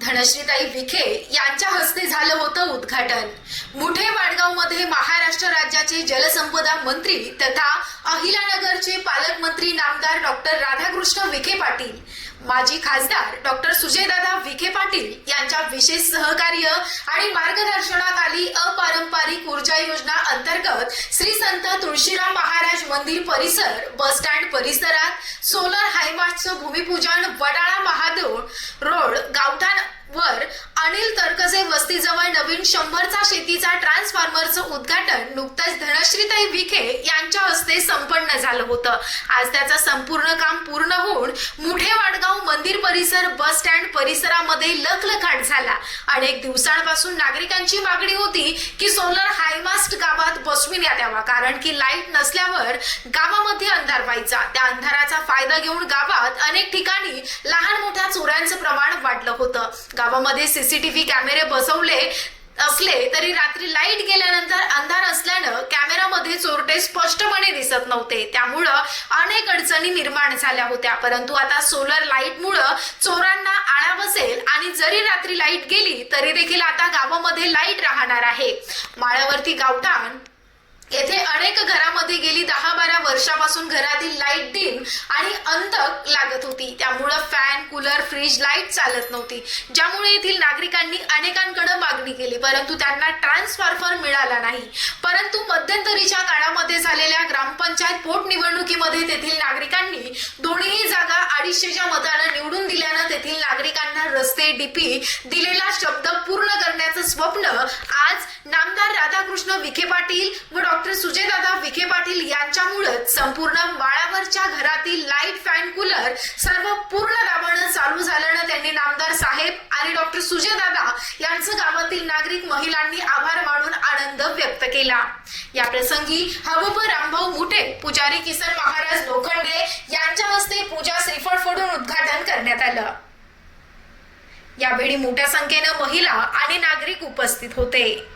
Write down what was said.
धनश्रीताई विखे यांच्या हस्ते झालं होतं उद्घाटन. मुठे वाडगावमध्ये महाराष्ट्र राज्याचे जलसंपदा मंत्री तथा अहिलानगरचे पालकमंत्री नामदार डॉक्टर राधाकृष्ण विखे पाटील माजी खासदार डॉक्टर सुजयदादा विखे पाटील यांच्या विशेष सहकार्य आणि मार्गदर्शनाखाली अपारंपरिक ऊर्जा योजना अंतर्गत श्री संत तुळशीराम महाराज मंदिर परिसर बस स्टँड परिसरात सोलर हायमार्टचं भूमिपूजन वडाळा महादेव रोड गावठाण वर अनिल तरकजे वस्तीजवळ नवीन शंभरचा शेतीचा ट्रान्सफॉर्मरचं उद्घाटन नुकतंच धनश्रीताई विखे यांच्या हस्ते संपन्न झालं होतं. आज त्याचं संपूर्ण काम पूर्ण मुठे वाडगाव मंदिर परिसर बस स्टँड परिसरामध्ये लखलखाट झाला. अनेक दिवसांपासून नागरिकांची मागणी होती की सोलर हायमास्ट गावात बसविण्यात यावा. कारण की लाइट नसल्यावर गावामध्ये अंधार व्हायचा. त्या अंधाराचा फायदा घेऊन गावात अनेक ठिकाणी लहान मोठ्या चोऱ्यांचं प्रमाण वाढलं होतं. गावामध्ये सीसीटीव्ही कॅमेरे बसवले असले तरी रात्री लाइट गेल्यानंतर अंधार असल्यानं कॅमेरामध्ये चोरटे स्पष्ट दिसत नव्हते. त्यामुळं अनेक अडचणी निर्माण झाल्या होत्या. परंतु आता सोलर लाईटमुळं चोरांना आळा बसेल आणि जरी रात्री लाइट गेली तरी देखील आता गावामध्ये लाइट राहणार आहे. माळ्यावरती गावठाण. येथे अनेक घरामध्ये गेली दहा बारा वर्षापासून घरातील लाइट डिम आणि अंतक लागत होती. त्यामुळं फॅन कूलर फ्रीज लाइट चालत नव्हती. ज्यामुळे येथील नागरिकांनी अनेकांकडे मागणी केली. परंतु त्यांना ट्रान्सफॉर्मर मिळाला नाही. परंतु मध्यंतरीच्या काळामध्ये झालेल्या ग्रामपंचायत पोटनिवडणुकीमध्ये तेथील नागरिकांनी दोन्ही जागा अडीचशेच्या मतानं निवडून दिल्यानं तेथील नागरिकांना रस्ते डीपी दिलेला शब्द पूर्ण करण्याचं स्वप्न आज नामदार राधाकृष्ण विखे पाटील व डॉक्टर सुजयदादा विखे पाटील यांच्यामुळंच संपूर्ण माळावरच्या घरातील लाइट फॅन कूलर सर्व पूर्ण दाबानं चालू झाल्यानं त्यांनी नामदार साहेब आणि डॉक्टर सुजयदादा यांचं गावातील नागरिक महिलांनी आभार मानून आनंद व्यक्त केला. या प्रसंगी हबप रामभाऊ मुठे पुजारी किसन महाराज लोखंडे यांच्या हस्ते पूजा श्रीफळ फोडून उद्घाटन करण्यात आलं. यावेळी मोठ्या संख्येनं महिला आणि नागरिक उपस्थित होते.